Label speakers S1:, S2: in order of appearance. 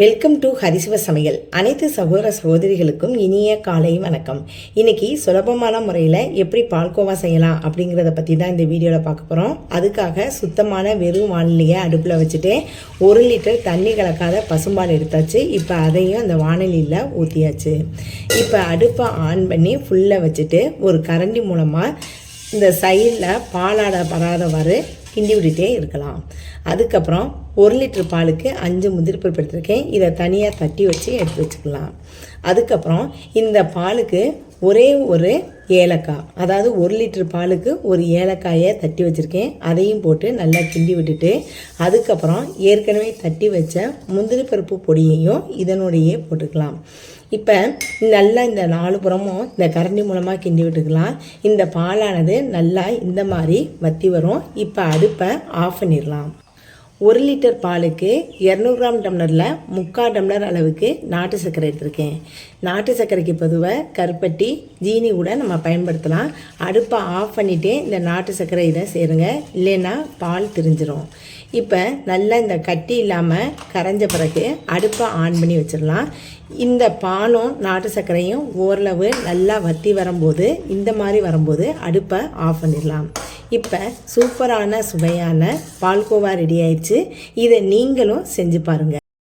S1: Welcome to ஹரிசிவ சமையல் அனைத்து சகோதர சகோதரிகளுக்கும் இனிய காலை வணக்கம். இன்னைக்கு சுலபமான முறையில் எப்படி பால்கோவா செய்யலாம் அப்படிங்கிறத பற்றி தான் இந்த வீடியோவில் பார்க்க போகிறோம் அதுக்காக சுத்தமான வெறும் வானிலையை அடுப்பில் வச்சுட்டு ஒரு லிட்டர் தண்ணி கலக்காத பசும்பால் எடுத்தாச்சு. இப்போ அதையும் அந்த வானிலையில் ஊற்றியாச்சு இப்போ அடுப்பை ஆன் பண்ணி ஃபுல்லாக வச்சுட்டு ஒரு கரண்டி மூலமாக இந்த சைடில் பாலாட படாதவாறு கிண்டி விட்டுட்டே இருக்கலாம். அதுக்கப்புறம் ஒரு லிட்டர் பாலுக்கு அஞ்சு முந்திரி பருப்பு எடுத்துருக்கேன். இதை தனியாக தட்டி வச்சு எடுத்து வச்சுக்கலாம். அதுக்கப்புறம் இந்த பாலுக்கு ஒரே ஒரு ஏலக்காய் அதாவது ஒரு லிட்டர் பாலுக்கு ஒரு ஏலக்காயை தட்டி வச்சுருக்கேன். அதையும் போட்டு நல்லா கிண்டி விட்டுட்டு அதுக்கப்புறம் ஏற்கனவே தட்டி வச்ச முந்திரி பருப்பு பொடியையும் இதனுடைய போட்டுக்கலாம். இப்போ நல்லா இந்த நாலு புறமும் இந்த கரண்டி மூலமாக கிண்டி விட்டுக்கலாம். இந்த பாலானது நல்லா இந்த மாதிரி வத்தி வரும். இப்போ அடுப்பை ஆஃப் பண்ணிடலாம். ஒரு லிட்டர் பாலுக்கு இரநூறு கிராம் டம்ளரில் முக்கால் டம்ளர் அளவுக்கு நாட்டு சர்க்கரை எடுத்திருக்கேன். நாட்டு சர்க்கரைக்கு பொதுவாக கருப்பட்டி ஜீனி கூட நம்ம பயன்படுத்தலாம். அடுப்பை ஆஃப் பண்ணிவிட்டு இந்த நாட்டு சர்க்கரை இதை சேருங்க. இல்லைன்னா பால் திரிஞ்சிரும். இப்போ நல்லா இந்த கட்டி இல்லாமல் கரைஞ்ச பிறகு அடுப்பை ஆன் பண்ணி வச்சிடலாம். இந்த பாலும் நாட்டு சர்க்கரையும் ஓரளவு நல்லா வத்தி வரும்போது இந்த மாதிரி வரும்போது அடுப்பை ஆஃப் பண்ணிடலாம். இப்போ சூப்பரான சுவையான பால்கோவா ரெடி ஆயிடுச்சு. இதை நீங்களும் செஞ்சு பாருங்கள்